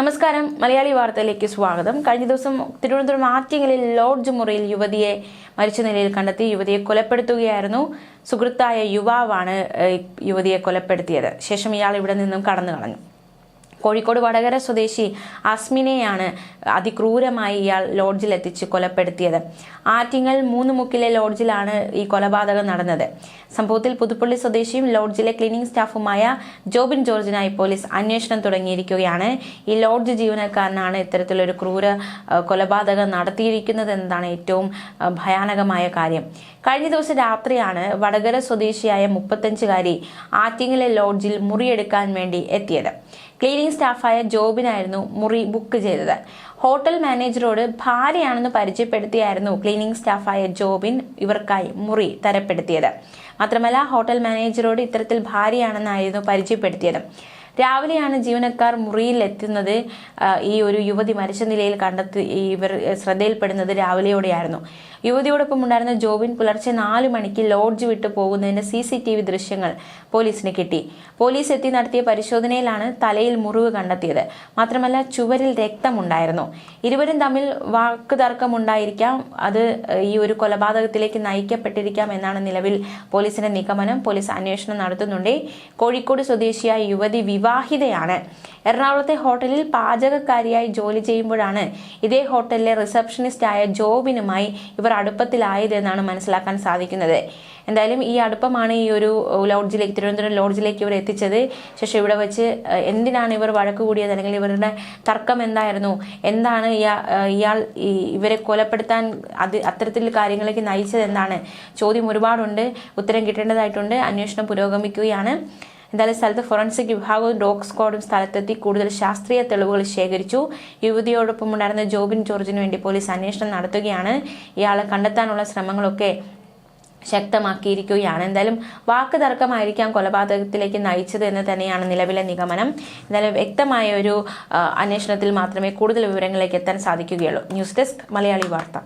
നമസ്കാരം. മലയാളി വാർത്തയിലേക്ക് സ്വാഗതം. കഴിഞ്ഞ ദിവസം തിരുവനന്തപുരം ആറ്റിങ്ങലിൽ ലോഡ്ജ് മുറിയിൽ യുവതിയെ മരിച്ച നിലയിൽ കണ്ടെത്തി യുവതിയെ കൊലപ്പെടുത്തുകയായിരുന്നു. സുഹൃത്തായ യുവാവാണ് യുവതിയെ കൊലപ്പെടുത്തിയത്. ശേഷം ഇയാൾ ഇവിടെ നിന്നും കടന്നു കളഞ്ഞു കോഴിക്കോട് വടകര സ്വദേശി അസ്മിനെയാണ് അതിക്രൂരമായി ഇയാൾ ലോഡ്ജിൽ എത്തിച്ച് കൊലപ്പെടുത്തിയത്. ആറ്റിങ്ങൽ മൂന്ന് മുക്കിലെ ലോഡ്ജിലാണ് ഈ കൊലപാതകം നടന്നത്. സംഭവത്തിൽ പുതുപ്പള്ളി സ്വദേശിയും ലോഡ്ജിലെ ക്ലീനിംഗ് സ്റ്റാഫുമായ ജോബിൻ ജോർജിനായി പോലീസ് അന്വേഷണം തുടങ്ങിയിരിക്കുകയാണ്. ഈ ലോഡ്ജ് ജീവനക്കാരനാണ് ഇത്തരത്തിലൊരു ക്രൂര കൊലപാതകം നടത്തിയിരിക്കുന്നത് എന്നതാണ് ഏറ്റവും ഭയാനകമായ കാര്യം. കഴിഞ്ഞ ദിവസം രാത്രിയാണ് വടകര സ്വദേശിയായ മുപ്പത്തഞ്ചുകാരി ആറ്റിങ്ങലെ ലോഡ്ജിൽ മുറിയെടുക്കാൻ വേണ്ടി എത്തിയത്. ക്ലീനിംഗ് സ്റ്റാഫായ ജോബിനായിരുന്നു മുറി ബുക്ക് ചെയ്തത്. ഹോട്ടൽ മാനേജറോട് ഭാര്യയാണെന്ന് പരിചയപ്പെടുത്തിയായിരുന്നു ക്ലീനിംഗ് സ്റ്റാഫായ ജോബിൻ ഇവർക്കായി മുറി തരപ്പെടുത്തിയത്. മാത്രമല്ല ഹോട്ടൽ മാനേജറോട് ഇത്തരത്തിൽ ഭാര്യയാണെന്നായിരുന്നു പരിചയപ്പെടുത്തിയത്. രാവിലെയാണ് ജീവനക്കാർ മുറിയിൽ എത്തുന്നത് ഈ ഒരു യുവതി മരിച്ച നിലയിൽ കണ്ടെത്തി ഇവർ ശ്രദ്ധയിൽപ്പെടുന്നത് രാവിലെയോടെയായിരുന്നു. യുവതിയോടൊപ്പം ഉണ്ടായിരുന്ന ജോബിൻ പുലർച്ചെ നാല് മണിക്ക് ലോഡ്ജ് വിട്ടു പോകുന്നതിന്റെ സി സി ടി വി ദൃശ്യങ്ങൾ പോലീസിന് കിട്ടി. പോലീസ് എത്തി നടത്തിയ പരിശോധനയിലാണ് തലയിൽ മുറിവ് കണ്ടെത്തിയത്. മാത്രമല്ല ചുവരിൽ രക്തമുണ്ടായിരുന്നു. ഇരുവരും തമ്മിൽ വാക്ക് തർക്കമുണ്ടായിരിക്കാം അത് ഈ ഒരു കൊലപാതകത്തിലേക്ക് നയിക്കപ്പെട്ടിരിക്കാം എന്നാണ് നിലവിൽ പോലീസിന്റെ നിഗമനം. പോലീസ് അന്വേഷണം നടത്തുന്നുണ്ട്. കോഴിക്കോട് സ്വദേശിയായ യുവതി വിവാഹിതയാണ്. എറണാകുളത്തെ ഹോട്ടലിൽ പാചകക്കാരിയായി ജോലി ചെയ്യുമ്പോഴാണ് ഇതേ ഹോട്ടലിലെ റിസപ്ഷനിസ്റ്റായ ജോബിനുമായി ഇവർ അടുപ്പത്തിലായതെന്നാണ് മനസ്സിലാക്കാൻ സാധിക്കുന്നത്. എന്തായാലും ഈ അടുപ്പമാണ് ഈ ഒരു ലോഡ്ജിലേക്ക് തിരുവനന്തപുരം ലോഡ്ജിലേക്ക് ഇവർ എത്തിച്ചത്. ശേഷം ഇവിടെ വെച്ച് എന്തിനാണ് ഇവർ വഴക്ക് കൂടിയത്? അല്ലെങ്കിൽ ഇവരുടെ തർക്കം എന്തായിരുന്നു? എന്താണ് ഇയാൾ ഇവരെ കൊലപ്പെടുത്താൻ അത് അത്തരത്തിൽ കാര്യങ്ങളിലേക്ക് നയിച്ചത് എന്താണ് ചോദ്യം ഒരുപാടുണ്ട്. ഉത്തരം കിട്ടേണ്ടതായിട്ടുണ്ട്. അന്വേഷണം പുരോഗമിക്കുകയാണ്. എന്തായാലും സ്ഥലത്ത് ഫോറൻസിക് വിഭാഗവും ഡോഗ് സ്ക്വാഡും സ്ഥലത്തെത്തി കൂടുതൽ ശാസ്ത്രീയ തെളിവുകൾ ശേഖരിച്ചു. യുവതിയോടൊപ്പം ഉണ്ടായിരുന്ന ജോബിൻ ജോർജിന് വേണ്ടി പോലീസ് അന്വേഷണം നടത്തുകയാണ്. ഇയാളെ കണ്ടെത്താനുള്ള ശ്രമങ്ങളൊക്കെ ശക്തമാക്കിയിരിക്കുകയാണ്. എന്തായാലും വാക്ക് തർക്കമായിരിക്കാം കൊലപാതകത്തിലേക്ക് നയിച്ചത് എന്ന് തന്നെയാണ് നിലവിലെ നിഗമനം. എന്തായാലും വ്യക്തമായ ഒരു അന്വേഷണത്തിൽ മാത്രമേ കൂടുതൽ വിവരങ്ങളിലേക്ക് എത്താൻ സാധിക്കുകയുള്ളൂ. ന്യൂസ് ഡെസ്ക് മലയാളി വാർത്ത.